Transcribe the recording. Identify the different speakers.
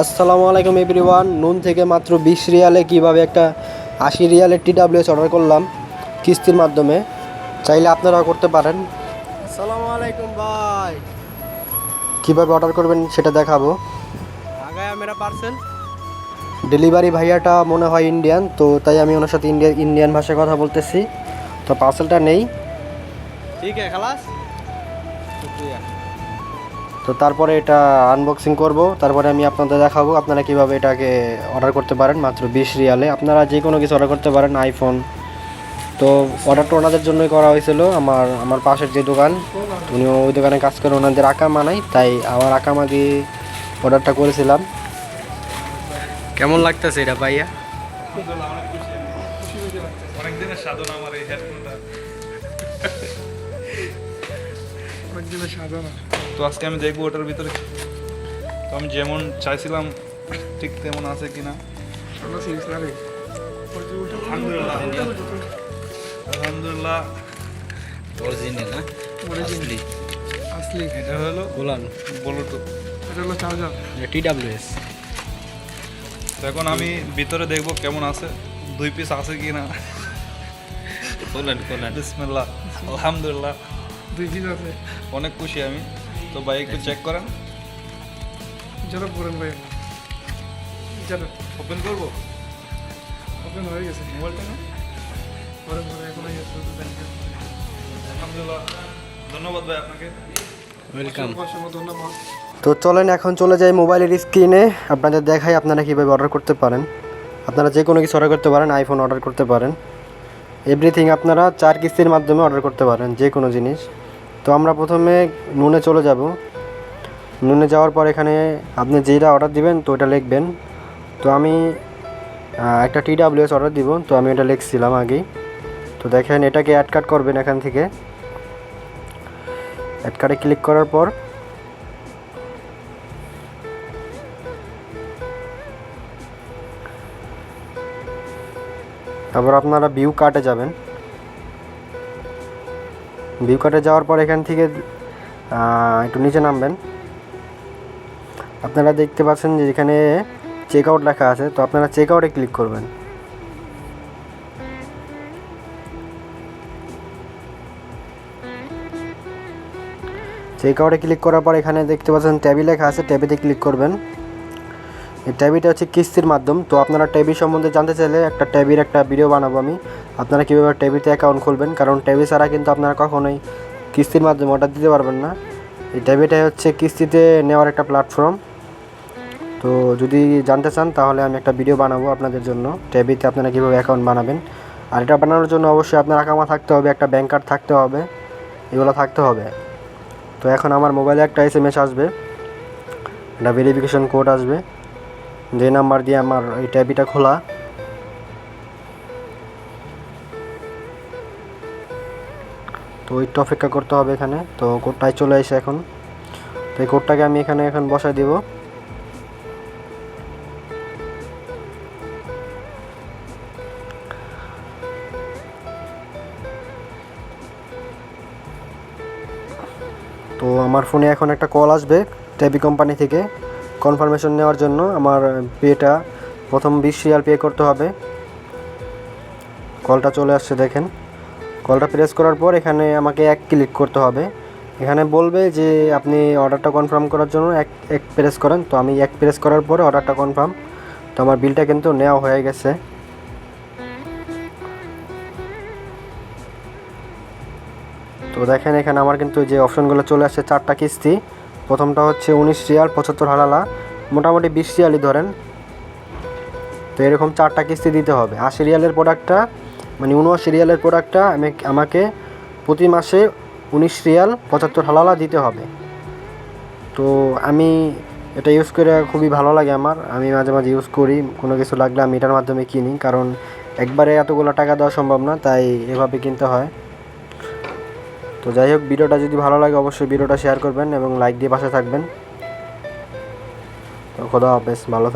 Speaker 1: আসসালামু আলাইকুম এভরিওয়ান। নুন থেকে মাত্র বিশ রিয়ালে কীভাবে একটা আশি রিয়ালের টিডাব্লিউএস অর্ডার করলাম কিস্তির মাধ্যমে চাইলে আপনারাও করতে পারেন। আসসালামু আলাইকুম ভাই। কীভাবে অর্ডার করবেন সেটা দেখাবো।
Speaker 2: আগায়া মেরা পার্সেল
Speaker 1: ডেলিভারি ভাইয়াটা মনে হয় ইন্ডিয়ান তো তাই আমি ওনার সাথে ইন্ডিয়ান ইন্ডিয়ান ভাষায় কথা বলতেছি। তো পার্সেলটা নেই।
Speaker 2: ঠিক আছে খালাস।
Speaker 1: তো তারপরে এটা আনবক্সিং করব। তারপরে আমি আপনাদের দেখাবো আপনারা কীভাবে এটাকে অর্ডার করতে পারেন মাত্র বিশ রিয়ালে। আপনারা যে কোনো কিছু অর্ডার করতে পারেন আইফোন তো অর্ডারটা ওনাদের জন্যই করা হয়েছিল। আমার আমার পাশের যে দোকান উনি ওই দোকানে কাজ করে ওনাদের আকামা নাই তাই আমার আকামা দিয়ে অর্ডারটা করেছিলাম।
Speaker 2: কেমন লাগতেছে এটা ভাইয়া?
Speaker 3: অনেকদিনের সাধনা আমার এই হেডফোনটা অনেকদিনের সাধনা। তো আজকে আমি দেখব ওটার ভিতরে। তো আমি যেমন চাইছিলাম ঠিক তেমন আছে কিনা। আলহামদুলিল্লাহ। আলহামদুলিল্লাহ।
Speaker 2: অরিজিনাল না? আসলি
Speaker 3: এটা হলো ব্লুটুথ
Speaker 4: এটা হলো চার্জার
Speaker 2: টিডাব্লিউএস
Speaker 3: তো এখন আমি ভিতরে দেখব কেমন আছে দুই পিস আছে কিনা।
Speaker 2: বলেন বলেন
Speaker 3: বিসমিল্লাহ। আলহামদুলিল্লাহ।
Speaker 4: দুই পিস আছে।
Speaker 3: অনেক খুশি আমি। তো ভাই একটু চেক করেন।
Speaker 4: যারা করেন ভাই। যারা
Speaker 3: ওপেন করব?
Speaker 4: ওপেন হয়ে গেছে।
Speaker 3: মোবাইলটা না
Speaker 4: পরে পরে এখন হয়ে গেছে
Speaker 3: আলহামদুলিল্লাহ। ধন্যবাদ ভাই আপনাকে।
Speaker 2: ওয়েলকাম
Speaker 4: অসংখ্য ধন্যবাদ।
Speaker 1: তো চলেন এখন চলে যাই মোবাইলের স্ক্রিনে আপনাদের দেখাই আপনারা কীভাবে অর্ডার করতে পারেন। আপনারা যে কোনো কিছু অর্ডার করতে পারেন আইফোন অর্ডার করতে পারেন। এভরিথিং আপনারা চার কিস্তির মাধ্যমে অর্ডার করতে পারেন যে কোনো জিনিস। তো আমরা প্রথমে নুনে চলে যাব। নুনে যাওয়ার পর এখানে আপনি যেটা অর্ডার দিবেন, তো ওটা লিখবেন। তো আমি একটা টি ডাব্লিউএস অর্ডার দিব, তো আমি এটা লিখছিলাম আগেই। তো দেখেন, এটাকে অ্যাড কাট করবেন এখান থেকে। অ্যাড কার্ডে ক্লিক করার পর তারপর আপনারা ভিউ কার্টে যাবেন। ভিউ কার্টে যাওয়ার পর এখান থেকে একটু নিচে নামবেন। আপনারা দেখতে পাচ্ছেন যে এখানে চেক আউট লেখা আছে, তো আপনারা চেক আউটে ক্লিক করবেন। চেক আউটে ক্লিক করার পর এখানে দেখতে পাচ্ছেন ট্যাবি লেখা আছে ট্যাবিতে ক্লিক করবেন। এই ট্যাবিটা হচ্ছে কিস্তির মাধ্যম, তো আপনারা ট্যাবি সম্বন্ধে জানতে চাইলে একটা ট্যাবির একটা ভিডিও বানাবো আমি। আপনারা কীভাবে ট্যাবিতে অ্যাকাউন্ট খুলবেন? কারণ ট্যাবি ছাড়া কিন্তু আপনারা কখনোই কিস্তির মাধ্যমে অর্ডার দিতে পারবেন না। এই ট্যাবিটাই হচ্ছে কিস্তিতে নেওয়ার একটা প্ল্যাটফর্ম তো যদি জানতে চান, তাহলে আমি একটা ভিডিও বানাবো আপনাদের জন্য। ট্যাবিতে আপনারা কীভাবে অ্যাকাউন্ট বানাবেন? আর এটা বানানোর জন্য অবশ্যই আপনার আকামা থাকতে হবে, একটা ব্যাঙ্ক কার্ড থাকতে হবে। এগুলো থাকতে হবে। তো এখন আমার মোবাইলে একটা এস এম এস আসবে। একটা ভেরিফিকেশন কোড আসবে। যে নাম্বার দিয়ে আমার এই ট্যাবিটা খোলা। তো একটু অপেক্ষা করতে হবে এখানে। তো কোডটাই চলে এসে এখন। তো এই কোডটাকে আমি এখানে এখন বসাই দিব। তো আমার ফোনে এখন একটা কল আসবে ট্যাবি কোম্পানি থেকে। কনফার্মেশন নেওয়ার জন্য আমার পেটা প্রথম বিশ রিয়াল পে করতে হবে। কলটা চলে আসছে দেখেন। কলটা প্রেস করার পর এখানে আমাকে এক ক্লিক করতে হবে। এখানে বলবে যে, আপনি অর্ডারটা কনফার্ম করার জন্য এক এক প্রেস করেন। তো আমি এক প্রেস করার পরে অর্ডারটা কনফার্ম তো আমার বিলটা কিন্তু নেওয়া হয়ে গেছে। তো দেখেন এখানে আমার কিন্তু যে অপশনগুলো চলে আসছে, চারটা কিস্তি। প্রথমটা হচ্ছে উনিশ রিয়াল পঁচাত্তর হালালা। মোটামুটি বিশ রিয়ালই ধরেন। তো এরকম চারটা কিস্তি দিতে হবে। আশি রিয়ালের প্রোডাক্টটা মানে উনআশি রিয়ালের প্রোডাক্টটা আমি আমাকে প্রতি মাসে উনিশ রিয়াল পঁচাত্তর হালালা দিতে হবে। তো আমি এটা ইউজ করে খুবই ভালো লাগে আমার। আমি মাঝে মাঝে ইউজ করি, কোনো কিছু লাগলে আমি এটার মাধ্যমে কিনি, কারণ একবারে এতগুলো টাকা দেওয়া সম্ভব না, তাই এভাবে কিনতে হয়। তো যাই হোক, ভিডিওটা যদি ভালো লাগে অবশ্যই ভিডিওটা শেয়ার করবেন এবং লাইক দিয়ে পাশে থাকবেন। তো খোদা হাফেজ, ভালো থাক